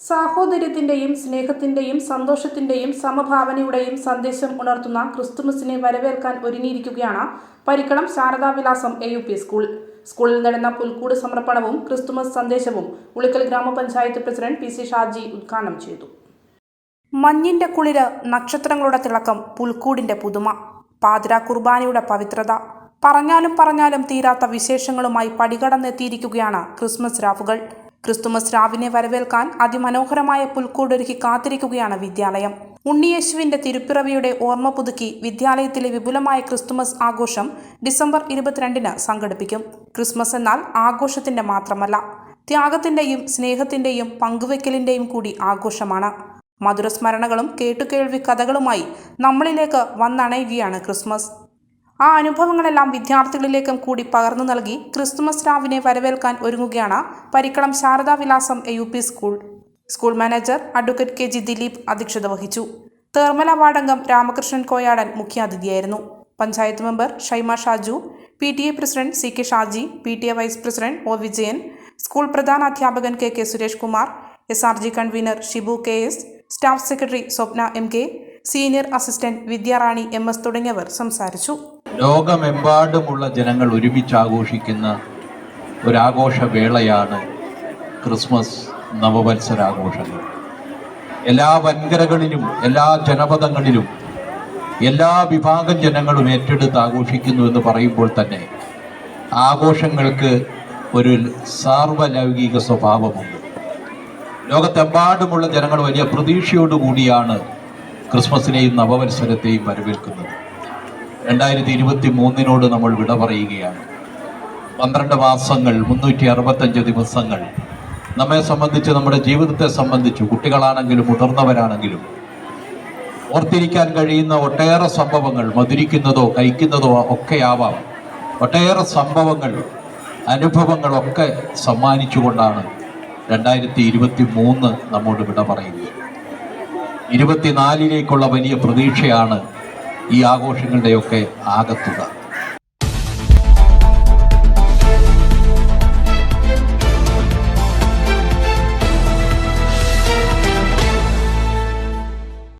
സാഹോദര്യത്തിന്റെയും സ്നേഹത്തിന്റെയും സന്തോഷത്തിന്റെയും സമഭാവനയുടെയും സന്ദേശം ഉണർത്തുന്ന ക്രിസ്തുമസിനെ വരവേൽക്കാൻ ഒരുങ്ങിയിരിക്കുകയാണ് Parikkalam Sharadavilasam A U P school. സ്കൂളിൽ നടന്ന പുൽക്കൂട് സമർപ്പണവും ക്രിസ്തുമസ് സന്ദേശവും ഉളിക്കൽ ഗ്രാമപഞ്ചായത്ത് പ്രസിഡന്റ് പി സി ഷാജി ഉദ്ഘാടനം ചെയ്തു. മഞ്ഞിന്റെ കുളിര് നക്ഷത്രങ്ങളുടെ തിളക്കം പുൽക്കൂടിന്റെ പുതുമ. പാതിര കുർബാനയുടെ പവിത്രത. പറഞ്ഞാലും പറഞ്ഞാലും തീരാത്ത വിശേഷങ്ങളുമായി പടികടന്നെത്തിയിരിക്കുകയാണ് ക്രിസ്മസ് രാവുകൾ. ക്രിസ്തുമസ് രാവിനെ വരവേൽക്കാൻ അതിമനോഹരമായ പുൽക്കൂടൊരുക്കി കാത്തിരിക്കുകയാണ് വിദ്യാലയം. ഉണ്ണിയേശുവിന്റെ തിരുപ്പിറവിയുടെ ഓർമ്മ പുതുക്കി വിദ്യാലയത്തിലെ വിപുലമായ ക്രിസ്തുമസ് ആഘോഷം ഡിസംബർ ഇരുപത്തിരണ്ടിന് സംഘടിപ്പിക്കും. ക്രിസ്മസ് എന്നാൽ ആഘോഷത്തിന്റെ മാത്രമല്ല ത്യാഗത്തിന്റെയും സ്നേഹത്തിന്റെയും പങ്കുവെക്കലിന്റെയും കൂടി ആഘോഷമാണ്. മധുരസ്മരണകളും കേട്ടുകേൾവി കഥകളുമായി നമ്മളിലേക്ക് വന്നണയുകയാണ് ക്രിസ്മസ്. ആ അനുഭവങ്ങളെല്ലാം വിദ്യാർത്ഥികളിലേക്കും കൂടി പകർന്നു നൽകി ക്രിസ്തുമസ് രാവിനെ വരവേൽക്കാൻ ഒരുങ്ങുകയാണ് Parikkalam Sharadavilasam A U P school. School manager advocate K G Dileep അധ്യക്ഷത വഹിച്ചു. തേർമല വാർഡംഗം Ramakrishnan Koyadan മുഖ്യാതിഥിയായിരുന്നു. Panchayat member Shaima Shaju P T A president C K Shaji P T A vice president O Vijayan school പ്രധാന അധ്യാപകൻ K K Suresh Kumar S R G convener Shibu K S staff secretary Swapna M K senior assistant Vidyarani M S തുടങ്ങിയവർ സംസാരിച്ചു. ലോകമെമ്പാടുമുള്ള ജനങ്ങൾ ഒരുമിച്ച് ആഘോഷിക്കുന്ന ഒരാഘോഷവേളയാണ് Christmas നവവത്സരാഘോഷങ്ങൾ. എല്ലാ വൻകരകളിലും എല്ലാ ജനപദങ്ങളിലും എല്ലാ വിഭാഗം ജനങ്ങളും ഏറ്റെടുത്ത് ആഘോഷിക്കുന്നു എന്ന് പറയുമ്പോൾ തന്നെ ആഘോഷങ്ങൾക്ക് ഒരു സാർവലൗകിക സ്വഭാവമുണ്ട്. ലോകത്തെമ്പാടുമുള്ള ജനങ്ങൾ വലിയ പ്രതീക്ഷയോടുകൂടിയാണ് ക്രിസ്മസിനെയും നവവത്സരത്തെയും വരവേൽക്കുന്നത്. രണ്ടായിരത്തി ഇരുപത്തി മൂന്നിനോട് നമ്മൾ വിട പറയുകയാണ്. പന്ത്രണ്ട് മാസങ്ങൾ മുന്നൂറ്റി അറുപത്തഞ്ച് ദിവസങ്ങൾ. നമ്മെ സംബന്ധിച്ച് നമ്മുടെ ജീവിതത്തെ സംബന്ധിച്ച് കുട്ടികളാണെങ്കിലും മുതിർന്നവരാണെങ്കിലും ഓർത്തിരിക്കാൻ കഴിയുന്ന ഒട്ടേറെ സംഭവങ്ങൾ മധുരിക്കുന്നതോ കഴിക്കുന്നതോ ഒക്കെ ആവാം ഒട്ടേറെ സംഭവങ്ങൾ അനുഭവങ്ങളൊക്കെ സമ്മാനിച്ചുകൊണ്ടാണ് രണ്ടായിരത്തി ഇരുപത്തി മൂന്ന് നമ്മോട് വിട പറയുന്നത്. ഇരുപത്തിനാലിലേക്കുള്ള വലിയ പ്രതീക്ഷയാണ് ഈ ആഘോഷങ്ങളുടെയൊക്കെ ആകത്തുക.